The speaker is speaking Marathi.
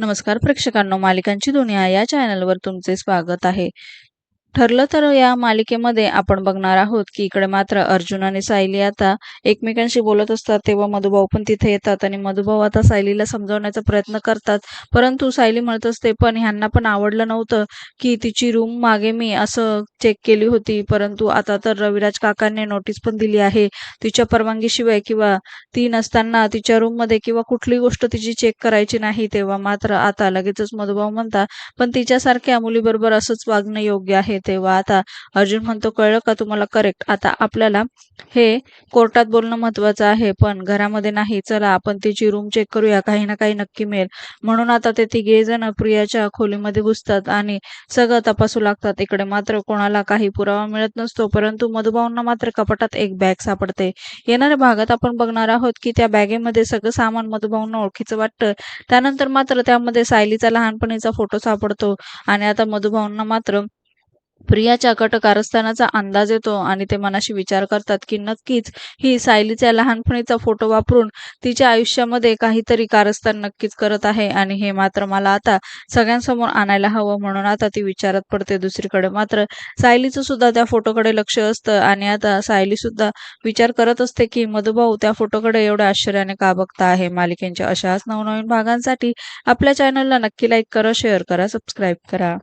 नमस्कार प्रेक्षकांनो. मालिकांची दुनिया या चॅनलवर तुमचे स्वागत आहे. ठरलं तर या मालिकेमध्ये आपण बघणार आहोत की इकडे मात्र अर्जुन आणि सायली आता एकमेकांशी बोलत असतात तेव्हा मधुभाऊ पण तिथे येतात आणि मधुभाऊ आता सायलीला समजावण्याचा प्रयत्न करतात. परंतु सायली म्हणत असते पण ह्यांना पण आवडलं नव्हतं की तिची रूम मागे मी असं चेक केली होती. परंतु आता तर रविराज काकांनी नोटीस पण दिली आहे. तिच्या परवानगीशिवाय किंवा ती नसताना तिच्या रूममध्ये किंवा कुठली गोष्ट तिची चेक करायची नाही तेव्हा मात्र आता लगेचच मधुभाऊ म्हणता पण तिच्यासारख्या मुलीबरोबर असंच वागणं योग्य आहे. तेव्हा आता अर्जुन म्हणतो कळलं का तुम्हाला करेक्ट आता आपल्याला हे कोर्टात बोलणं महत्वाचं आहे पण घरामध्ये नाही. चला आपण तिची रूम चेक करूया. काही ना काही नक्की मिळेल. म्हणून आता ते तिघे जण प्रियाच्या खोलीमध्ये घुसतात आणि सगळं तपासू लागतात. इकडे मात्र कोणाला काही पुरावा मिळत नसतो परंतु मधुभाऊंना मात्र कपाटात एक बॅग सापडते. येणाऱ्या भागात आपण बघणार आहोत की त्या बॅगेमध्ये सगळं सामान मधुभाऊंना ओळखीचं वाटतं. त्यानंतर मात्र त्यामध्ये सायलीचा लहानपणीचा फोटो सापडतो आणि आता मधुभाऊंना मात्र प्रियाच्या कट कारस्थानाचा अंदाज येतो आणि ते मनाशी विचार करतात की नक्कीच ही सायलीच्या लहानपणीचा फोटो वापरून तिच्या आयुष्यामध्ये काहीतरी कारस्थान नक्कीच करत आहे आणि हे मात्र मला आता सगळ्यांसमोर आणायला हवं म्हणून आता ती विचारात पडते दुसरीकडे. मात्र सायलीचं सुद्धा त्या फोटोकडे लक्ष असतं आणि आता सायली सुद्धा विचार करत असते की मधुभाऊ त्या फोटोकडे एवढ्या आश्चर्याने का बघता आहे? मालिकेंच्या अशाच नवनवीन भागांसाठी आपल्या चॅनलला नक्की लाईक करा शेअर करा सबस्क्राईब करा.